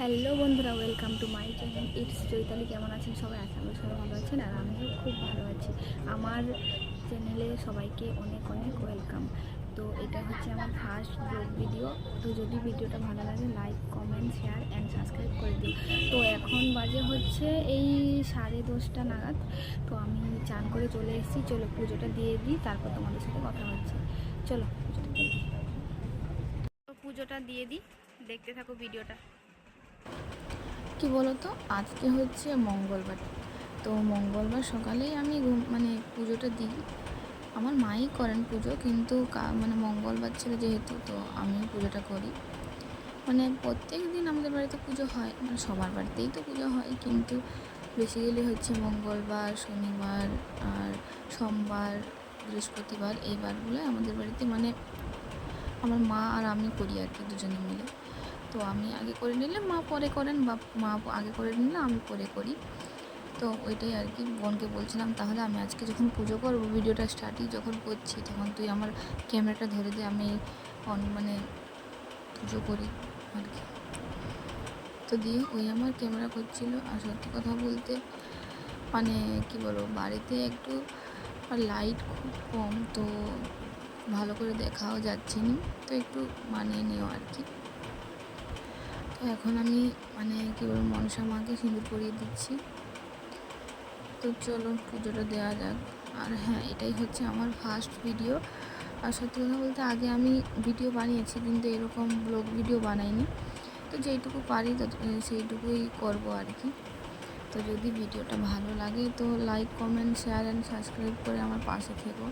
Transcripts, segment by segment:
Hello বন্ধুরা, welcome to my channel. It's Chaitali, কেমন আছেন সবাই? আশা করি সবাই ভালো আছেন আর আমিও খুব ভালো আছি। আমার চ্যানেলে সবাইকে অনেক অনেক ওয়েলকাম। তো এটা হচ্ছে আমার ফার্স্ট ব্লগ ভিডিও। তো যদি ভিডিওটা ভালো লাগে, like, comment, share and subscribe করে দিও। তো এখন বাজে হচ্ছে এই সাড়ে দশটা নাগাদ। তো আমি চান করে চলে এসেছি। চলো পুজোটা দিয়ে দিই, তারপর তোমাদের সাথে কথা হচ্ছে। চলো পুজোটা দিয়ে দিই। পুজোটা দিয়ে দিই। দেখতে থাকো ভিডিওটা। কি বলতো? আজকে হচ্ছে মঙ্গলবার। তো মঙ্গলবার সকালেই আমি মানে পুজোটা দিই। আমার মাই করেন পুজো, কিন্তু মানে মঙ্গলবার ছিল যেহেতু, তো আমি পুজোটা করি। মানে প্রত্যেক দিন আমাদের বাড়িতে পুজো হয়। মানে সবার বাড়িতেই তো পুজো হয়, কিন্তু বেসিক্যালি হচ্ছে মঙ্গলবার, শনিবার আর সোমবার, বৃহস্পতিবার, এই বারগুলো আমাদের বাড়িতে মানে আমার মা আর আমি করি আর কি দুজনে মিলে। তো আমি আগে করে নিলে মা পরে করেন বা মা আগে করে নিলে আমি পরে করি। তো ওইটাই আর কি, বোনকে বলছিলাম, তাহলে আমি আজকে যখন পুজো করব, ভিডিওটা স্টার্টিং যখন করছি, তখন তুই আমার ক্যামেরাটা ধরে দিয়ে আমি মানে পুজো করি আর কি। তো দিয়ে ওই আমার ক্যামেরা করছিল, আর সত্যি কথা বলতে মানে কি বলব, বাড়িতে একটু লাইট খুব কম, তো ভালো করে দেখাও যাচ্ছে না তো একটু মানিয়ে নিও আর কি। তো এখন আমি মানে কী বলব, মনসা মাকে সিঁদুর পরিয়ে দিচ্ছি। তো চলো, পুজোটা দেওয়া যাক। আর হ্যাঁ এটাই হচ্ছে আমার ফার্স্ট ভিডিও আর সত্যি কথা বলতে, আগে আমি ভিডিও বানিয়েছি, কিন্তু এরকম ব্লগ ভিডিও বানাইনি। তো যেইটুকু পারি সেইটুকুই করব আর কি। তো যদি ভিডিওটা ভালো লাগে, তো like comment share and subscribe করে আমার পাশে থেকো।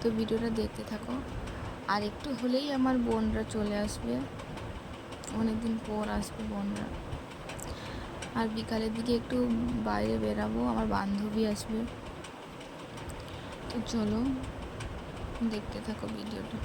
তো ভিডিওটা দেখতে থাকো। আর একটু হলেই আমার বোনরা চলে আসবে। অনেকদিন পর আসবে বোনরা আর বিকালের দিকে একটু বাইরে বেরাবো, আমার বান্ধবী আসবে। তো চলো, দেখতে থাকো ভিডিওটা।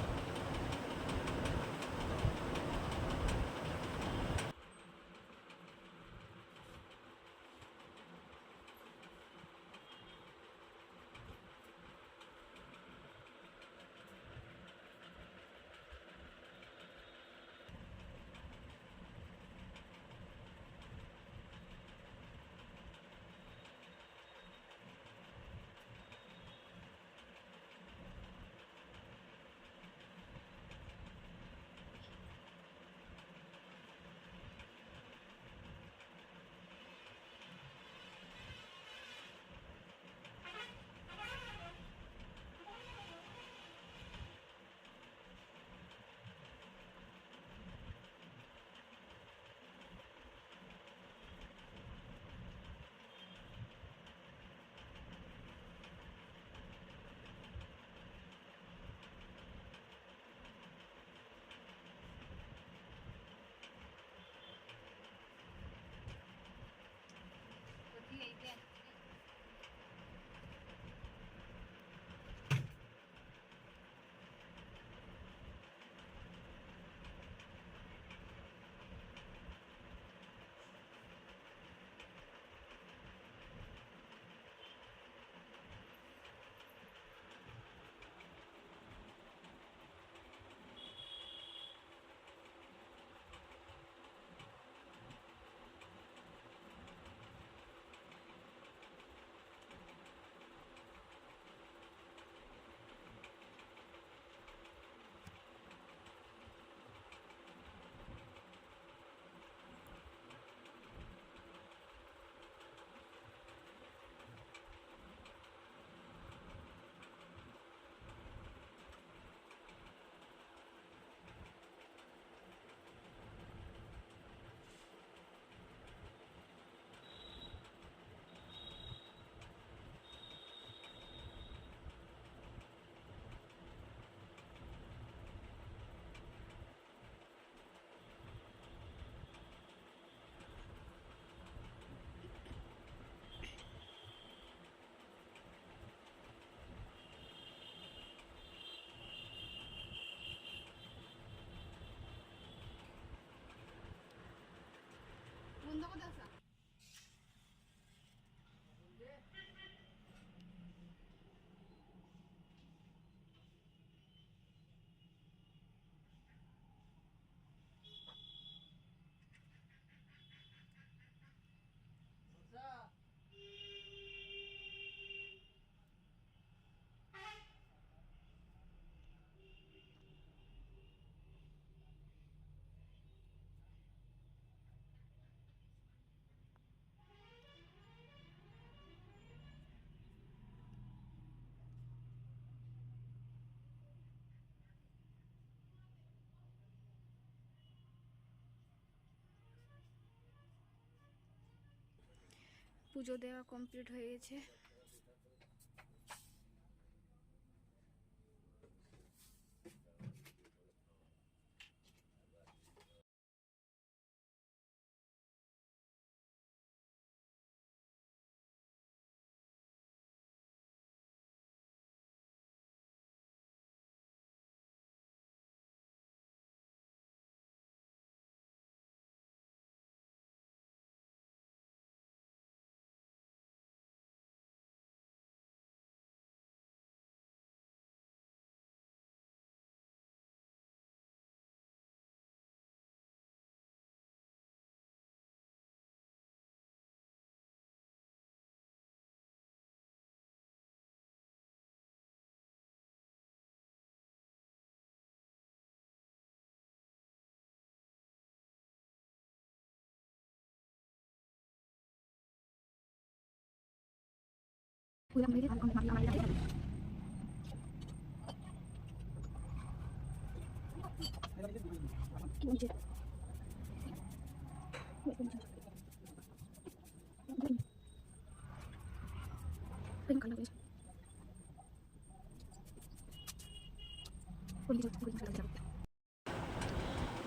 পুজো দেওয়া কমপ্লিট হয়ে গেছে।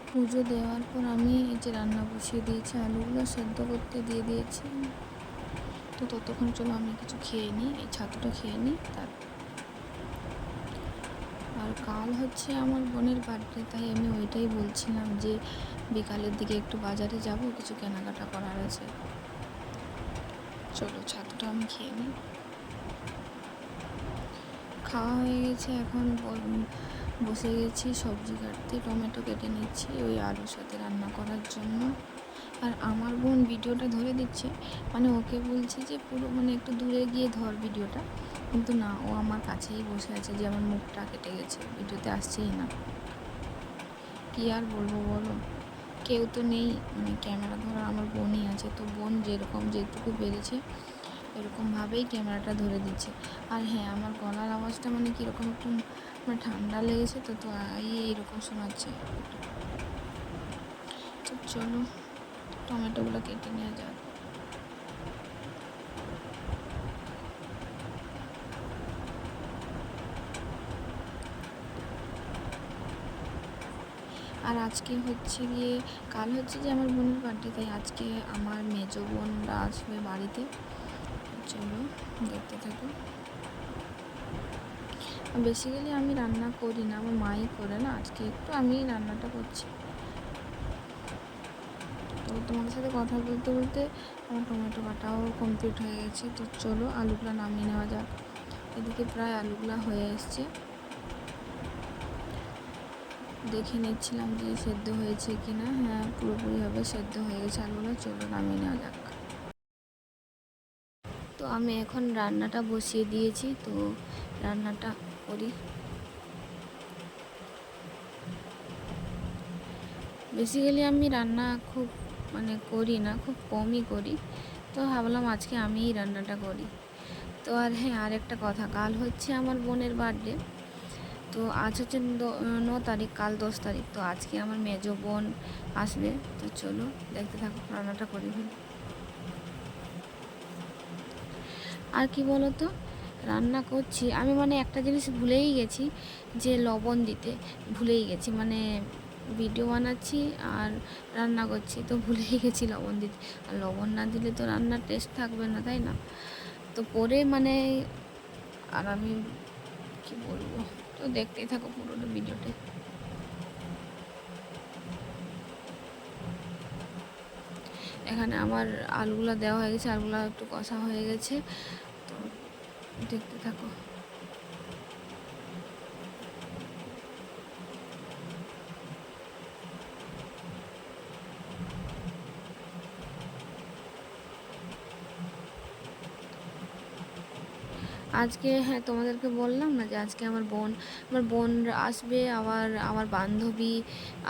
পুজো দেওয়ার পর আমি এই যে রান্না বসিয়ে দিয়েছি আলুগুলো সেদ্ধ করতে দিয়ে দিয়েছি। তো ততক্ষণ চলো আমি কিছু খেয়ে নিই, এই ছাতুটা খেয়ে নিই, তার আর কাল হচ্ছে আমার বোনের বার্থডে তাই আমি ওইটাই বলছিলাম যে বিকালের দিকে একটু বাজারে যাব, কিছু কেনাকাটা করার আছে। চলো ছাতুটা আমি খেয়ে নিই। খাওয়া হয়ে গেছে, এখন বসে গেছি, সবজি কাটতে, টমেটো কেটে নিচ্ছি, ওই আলুর সাথে রান্না করার জন্য। আর আমার বোন ভিডিওটা ধরে দিচ্ছে। মানে ওকে বলছি যে পুরো মানে একটু দূরে গিয়ে ধর ভিডিওটা। কিন্তু না, ও আমার কাছেই বসে আছে যে আমার মুখটা কেটে গেছে, ভিডিওতে আসছেই না। কি আর বলব বলো? কেউ তো নেই মানে ক্যামেরা ধরা আমার বোনই আছে। তো বোন যেরকম যেটুকু পেরেছে, এরকমভাবেই ক্যামেরাটা ধরে দিচ্ছে। আর হ্যাঁ আমার গলার আওয়াজটা মানে কীরকম একটু মানে ঠান্ডা লেগেছে, তো তো এই এরকম শোনাচ্ছে। তো চলো। টমেটোগুলো কেটে নেওয়া যাক আর আজকে হচ্ছে গিয়ে, কাল হচ্ছে যে আমার বোনের বার্থডে তাই আজকে আমার মেজো বোনরা আসবে বাড়িতে। চলো, দেখতে থাকো। বেসিক্যালি আমি রান্না করি না, আমার মাই করে না, আজকে একটু আমি রান্নাটা করছি। তোমাদের সাথে কথা বলতে বলতে আমার টমেটো কাটাও কমপ্লিট হয়ে গেছে। তো চলো আলুগুলো নামিয়ে নেওয়া যাক। এদিকে প্রায় আলুগুলো হয়ে এসছে। দেখে নিচ্ছিলাম যে সেদ্ধ হয়েছে কি না হ্যাঁ পুরোপুরিভাবে সেদ্ধ হয়ে গেছে আলুগুলো। চলো নামিয়ে নেওয়া যাক। তো আমি এখন রান্নাটা বসিয়ে দিয়েছি। তো রান্নাটা করি। বেসিক্যালি আমি রান্না খুব মানে করি না, খুব কমই করি। তো ভাবলাম আজকে আমিই রান্নাটা করি। তো আর হ্যাঁ আর একটা কথা, কাল হচ্ছে আমার বোনের বার্থডে তো আজ হচ্ছে ন তারিখ, কাল দশ তারিখ। তো আজকে আমার মেজো বোন আসবে। তো চলো, দেখতে থাকো, রান্নাটা করি আর কি বলো তো রান্না করছি। আমি মানে একটা জিনিস ভুলেই গেছি, যে লবণ দিতে। ভুলেই গেছি মানে ভিডিও বানাচ্ছি আর রান্না করছি। তো ভুলেই গেছি লবণ দিতে। আর লবণ না দিলে তো রান্নার টেস্ট থাকবে না, তাই না? তো পরে মানে আর আমি কি বলব? তো দেখতেই থাকো পুরোনো ভিডিওটা। এখানে আমার আলুগুলো দেওয়া হয়ে গেছে, আলুগুলো একটু কষা হয়ে গেছে। তো দেখতে থাকো। আজকে হ্যাঁ তোমাদেরকে বললাম না যে আজকে আমার বোন আমার বোন আসবে, আবার আমার বান্ধবী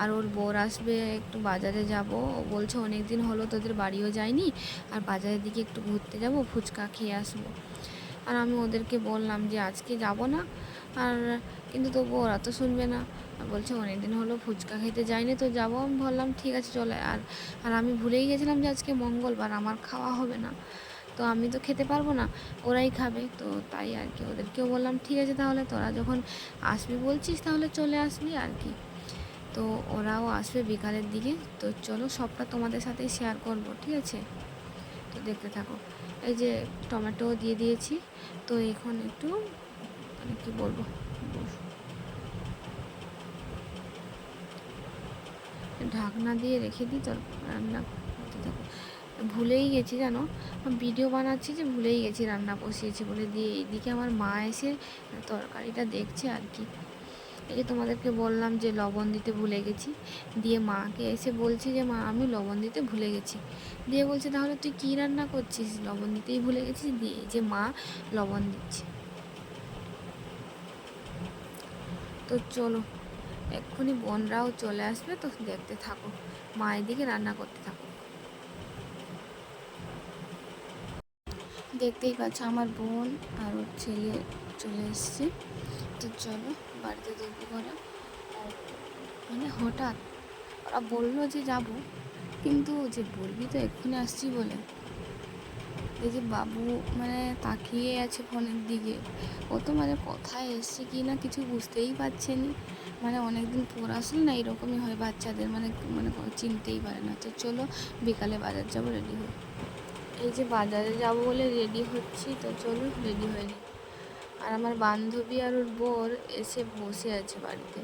আর ওর বোর আসবে, একটু বাজারে যাব। বলছে অনেক দিন হলো তোদের বাড়িও যায়নি, আর বাজারের দিকে একটু ঘুরতে যাব, ফুচকা খেয়ে আসব। আর আমি ওদেরকে বললাম যে আজকে যাব না, আর কিন্তু তবু ওরা তো শুনবে না। আর বলছে অনেক দিন হলো ফুচকা খেতে যাইনি তো যাব। আমি বললাম, ঠিক আছে, চলে আর আর আমি ভুলেই গেছিলাম যে আজকে মঙ্গলবার, আমার খাওয়া হবে না। তো আমি তো খেতে পারব না, ওরাই খাবে। তো তাই আর কি, ওদেরকেও বললাম, ঠিক আছে তাহলে, তোরা যখন আসবি বলছিস তাহলে চলে আসবি আর কি। তো ওরাও আসবে বিকালের দিকে। তো চলো, সবটা তোমাদের সাথেই শেয়ার করব, ঠিক আছে? তো দেখতে থাকো। এই যে টমেটো দিয়ে দিয়েছি, তো এখন একটু মানে কী বলব? ঢাকনা দিয়ে রেখে দিই তোর রান্না করতে থাকো। ভুলেই গেছি জানো? ভিডিও বানাচ্ছি যে ভুলেই গেছি, রান্না বসিয়েছি বলে দিয়ে এইদিকে আমার মা এসে তরকারিটা দেখছে আর কি। এই তোমাদেরকে বললাম যে লবণ দিতে ভুলে গেছি, দিয়ে মাকে এসে বলছি যে, মা, আমি লবণ দিতে ভুলে গেছি। দিয়ে বলছে, তাহলে তুই কী রান্না করছিস? লবণ দিতেই ভুলে গেছিস? দিয়ে যে মা লবণ দিচ্ছে। তো চলো, এক্ষুনি বোনরাও চলে আসবে, তো দেখতে থাকো। মা এদিকে রান্না করতে থাকো দেখতেই পাচ্ছ, আমার বোন আর ওর ছেলে চলে এসছে। তো চলো, বাড়িতে দেখব করা মানে হঠাৎ ওরা বলল যে যাব, কিন্তু যে বলবি তো এক্ষুনি আসছি বলে। এই যে বাবু মানে তাকিয়ে আছে ফোনের দিকে। ও তো মানে কোথায় এসছে কি না কিছু বুঝতেই পারছে নি। মানে অনেকদিন পর আসলে না এরকমই হয় বাচ্চাদের মানে মানে চিনতেই পারে না। তো চলো, বিকালে বাজার যাব রেডি হয়ে। এই যে বাজারে যাব বলে রেডি হচ্ছি, তো চলো রেডি হয়ে নিই। আর আমার বান্ধবী আর ওর বোর এসে বসে আছে বাড়িতে।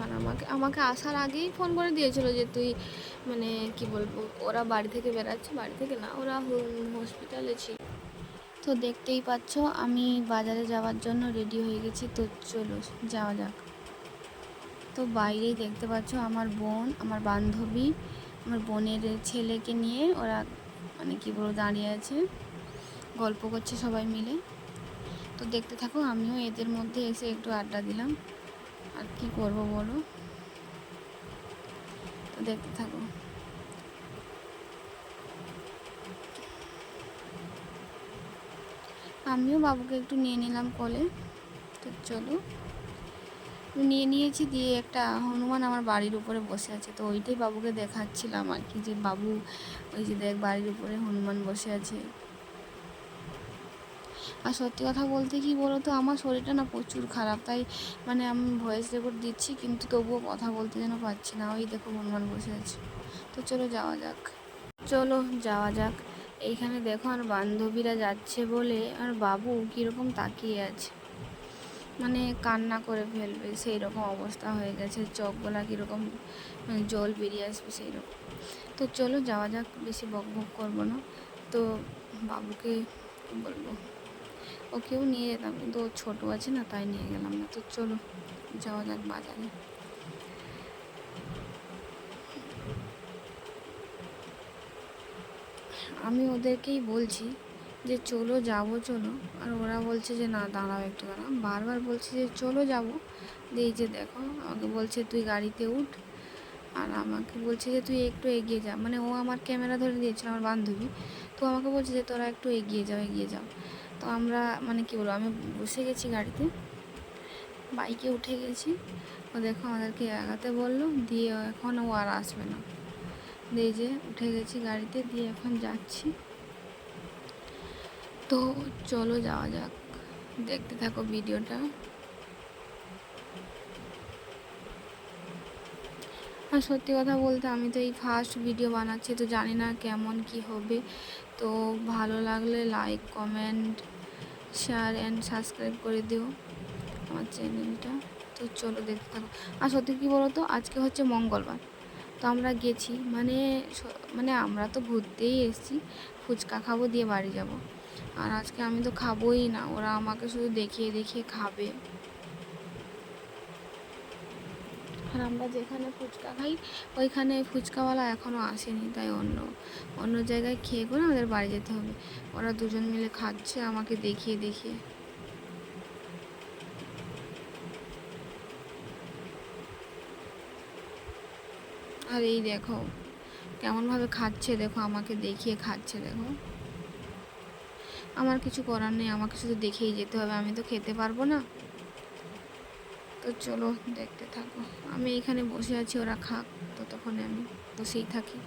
আর আমাকে আমাকে আসার আগেই ফোন করে দিয়েছিল যে তুই মানে কি বলব, ওরা বাড়ি থেকে বেরাচ্ছে, বাড়ি থেকে না, ওরা হসপিটালে ছিল। তো দেখতেই পাচ্ছ, আমি বাজারে যাওয়ার জন্য রেডি হয়ে গেছি, তো চলো যাওয়া যাক। তো বাইরেই দেখতে পাচ্ছ আমার বোন, আমার বান্ধবী আমার বোনের ছেলেকে নিয়ে ওরা মানে কি বলব, দাঁড়িয়ে আছে। গল্প করছে সবাই মিলে। তো দেখতে থাকো, আমিও এদের মধ্যে এসে একটু আড্ডা দিলাম। আর কি করব বলো? তো দেখতে থাকো। আমিও বাবুকে একটু নিয়ে নিলাম কোলে তো চলো। নিয়ে নিয়েছি দিয়ে একটা হনুমান আমার বাড়ির উপরে বসে আছে। তো ওইটাই বাবুকে দেখাচ্ছিলাম আর কি যে বাবু ওই যে দেখ বাড়ির উপরে হনুমান বসে আছে। আর সত্যি কথা বলতে কি বলো তো আমার শরীরটা না প্রচুর খারাপ, তাই মানে আমি ভয়েস রেকর্ড দিচ্ছি কিন্তু তবুও কথা বলতে যেন পারছি না। ওই দেখো হনুমান বসে আছে। তো চলো যাওয়া যাক। চলো যাওয়া যাক। এইখানে দেখো আর বান্ধবীরা যাচ্ছে বলে আর বাবু কীরকম তাকিয়ে আছে। মানে কান্না করে ফেলবে সেই রকম অবস্থা হয়ে গেছে। চোখগুলা কীরকম মানে জল বেরিয়ে আসবে সেই রকম তো চলো যাওয়া যাক, বেশি বক বক করব না। তো বাবুকে বলব ওকেও নিয়ে যেতাম, কিন্তু ও ছোটো আছে না, তাই নিয়ে গেলাম না। তো চলো যাওয়া যাক বাজারে। আমি ওদেরকেই বলছি যে চলো যাব, চলো। আর ওরা বলছে যে, না, দাঁড়াও একটু, দাঁড়াও। বারবার বলছে যে, চলো যাব। এই যে দেখো, আমাকে বলছে, তুই গাড়িতে উঠ। আর আমাকে বলছে যে, তুই একটু এগিয়ে যা। মানে ও আমার ক্যামেরা ধরে দিয়েছিল, আমার বান্ধবী। তো আমাকে বলছে যে, তোরা একটু এগিয়ে যাও এগিয়ে যাও। তো আমরা মানে কী বলব, আমি বসে গেছি গাড়িতে। বাইকে উঠে গেছি। ও দেখো আমাদেরকে আগাতে বলল, দিয়ে এখন ও আর আসবে না। দিয়ে যে উঠে গেছি গাড়িতে, দিয়ে এখন যাচ্ছি। তো চলো যাওয়া যাক। দেখতে থাকো ভিডিওটা। আর সত্যি কথা বলতে আমি তো এই ফার্স্ট ভিডিও বানাচ্ছি, তো জানি না কেমন কি হবে। তো ভালো লাগলে like comment share and subscribe করে দিও আমার চ্যানেলটা তো চলো দেখতে থাকো। আর সত্যি কী বলো তো আজকে হচ্ছে মঙ্গলবার। তো আমরা গেছি মানে মানে আমরা তো ঘুরতেই এসেছি, ফুচকা খাব দিয়ে বাড়ি যাব। আর আজকে আমি তো খাবোই না, ওরা আমাকে শুধু দেখিয়ে দেখিয়ে খাবে। আর আমরা যেখানে ফুচকা খাই, ওইখানে ফুচকাওয়ালা এখনও আসেনি, তাই অন্য অন্য জায়গায় খেয়ে করে আমাদের বাড়ি যেতে হবে। ওরা দুজন মিলে খাচ্ছে, আমাকে দেখিয়ে দেখিয়ে। আর এই দেখো, কেমনভাবে খাচ্ছে দেখো, আমাকে দেখিয়ে খাচ্ছে দেখো। আমার কিছু করার নেই, আমাকে শুধু দেখেই যেতে হবে, আমি তো খেতে পারব না। তো চলো, দেখতে থাকো। আমি এখানে বসে আছি, ওরা খাক ততক্ষণে আমি বসেই থাকি।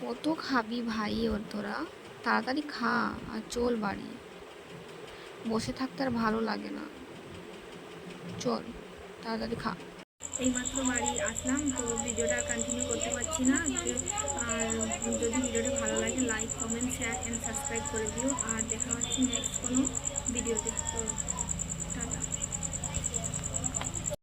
কত খাবি ভাই ওর তোরা? তাড়াতাড়ি খা আর চল বাড়ি। বসে থাকতে আর ভালো লাগে না। চল, তাড়াতাড়ি খা। এইমাত্র বাড়ি আসলাম, তো ভিডিওটা কন্টিনিউ করতে পারছি না। আর যদি ভিডিওটা ভালো লাগে like comment share and subscribe করে দিও। আর দেখা হচ্ছে নেক্সট কোনো ভিডিওতে। তো